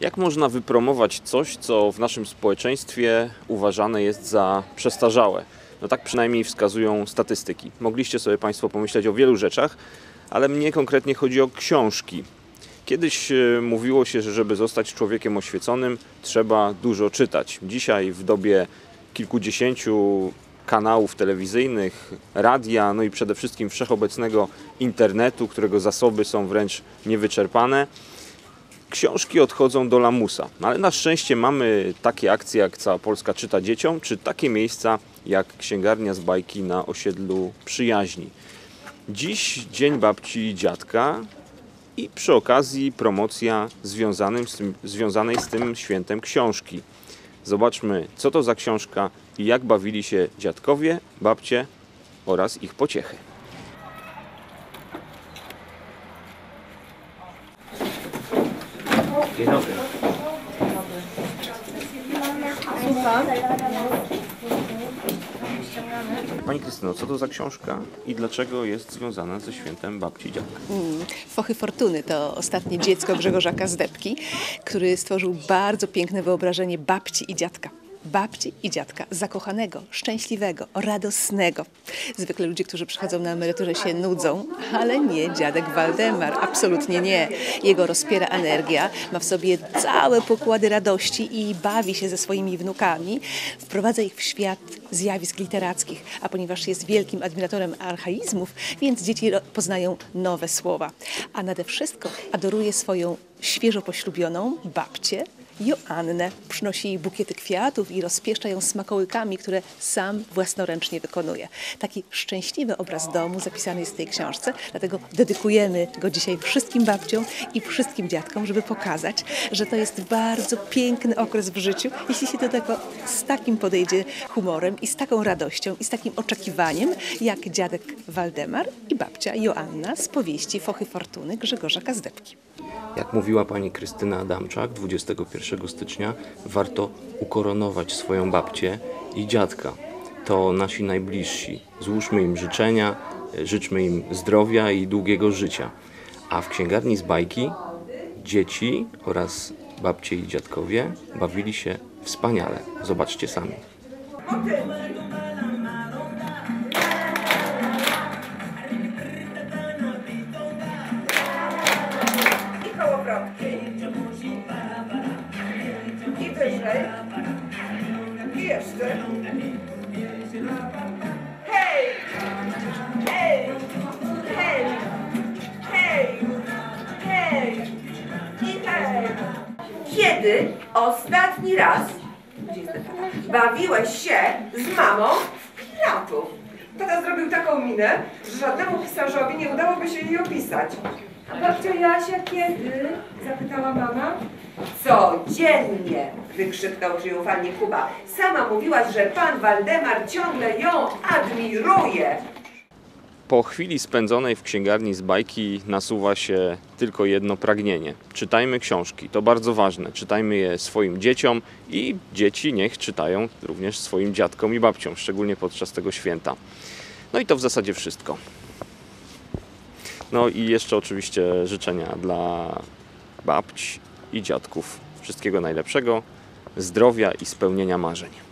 Jak można wypromować coś, co w naszym społeczeństwie uważane jest za przestarzałe? No tak przynajmniej wskazują statystyki. Mogliście sobie Państwo pomyśleć o wielu rzeczach, ale mnie konkretnie chodzi o książki. Kiedyś e, mówiło się, że żeby zostać człowiekiem oświeconym, trzeba dużo czytać. Dzisiaj, w dobie kilkudziesięciu kanałów telewizyjnych, radia, no i przede wszystkim wszechobecnego internetu, którego zasoby są wręcz niewyczerpane, książki odchodzą do lamusa. No ale na szczęście mamy takie akcje jak Cała Polska czyta dzieciom, czy takie miejsca jak księgarnia z bajki na osiedlu przyjaźni. Dziś Dzień Babci i Dziadka i przy okazji promocja związanym z tym, związanej z tym świętem książki. Zobaczmy, co to za książka i jak bawili się dziadkowie, babcie oraz ich pociechy. Dzień dobry. Pani Krystyno, co to za książka i dlaczego jest związana ze świętem babci i dziadka? Fochy Fortuny to ostatnie dziecko Grzegorza Kazdepki, który stworzył bardzo piękne wyobrażenie babci i dziadka. Babci i dziadka, zakochanego, szczęśliwego, radosnego. Zwykle ludzie, którzy przychodzą na emeryturę się nudzą, ale nie dziadek Waldemar, absolutnie nie. Jego rozpiera energia, ma w sobie całe pokłady radości i bawi się ze swoimi wnukami, wprowadza ich w świat zjawisk literackich, a ponieważ jest wielkim admiratorem archaizmów, więc dzieci poznają nowe słowa. A nade wszystko adoruje swoją świeżo poślubioną babcię, Joannę. Przynosi jej bukiety kwiatów i rozpieszcza ją smakołykami, które sam własnoręcznie wykonuje. Taki szczęśliwy obraz domu zapisany jest w tej książce, dlatego dedykujemy go dzisiaj wszystkim babciom i wszystkim dziadkom, żeby pokazać, że to jest bardzo piękny okres w życiu, jeśli się do tego z takim podejdzie humorem i z taką radością i z takim oczekiwaniem, jak dziadek Waldemar i babcia Joanna z powieści Fochy Fortuny Grzegorza Kazdepki. Jak mówiła pani Krystyna Adamczak 21 stycznia, warto ukoronować swoją babcię i dziadka. To nasi najbliżsi. Złóżmy im życzenia, życzmy im zdrowia i długiego życia. A w księgarni z bajki dzieci oraz babcie i dziadkowie bawili się wspaniale. Zobaczcie sami. I wyżej. I jeszcze. Hej! Hej! Hej! Hej! Hej! I hej! Kiedy ostatni raz bawiłeś się z mamą w piratów? Tata zrobił taką minę, że żadnemu pisarzowi nie udałoby się jej opisać. A babcia Jasia kiedy? Zapytała mama. Codziennie! wykrzyknął triumfalnie Kuba. Sama mówiłaś, że pan Waldemar ciągle ją admiruje. Po chwili spędzonej w księgarni z bajki nasuwa się tylko jedno pragnienie. Czytajmy książki, to bardzo ważne. Czytajmy je swoim dzieciom i dzieci niech czytają również swoim dziadkom i babciom, szczególnie podczas tego święta. No i to w zasadzie wszystko. No i jeszcze oczywiście życzenia dla babć i dziadków. Wszystkiego najlepszego, zdrowia i spełnienia marzeń.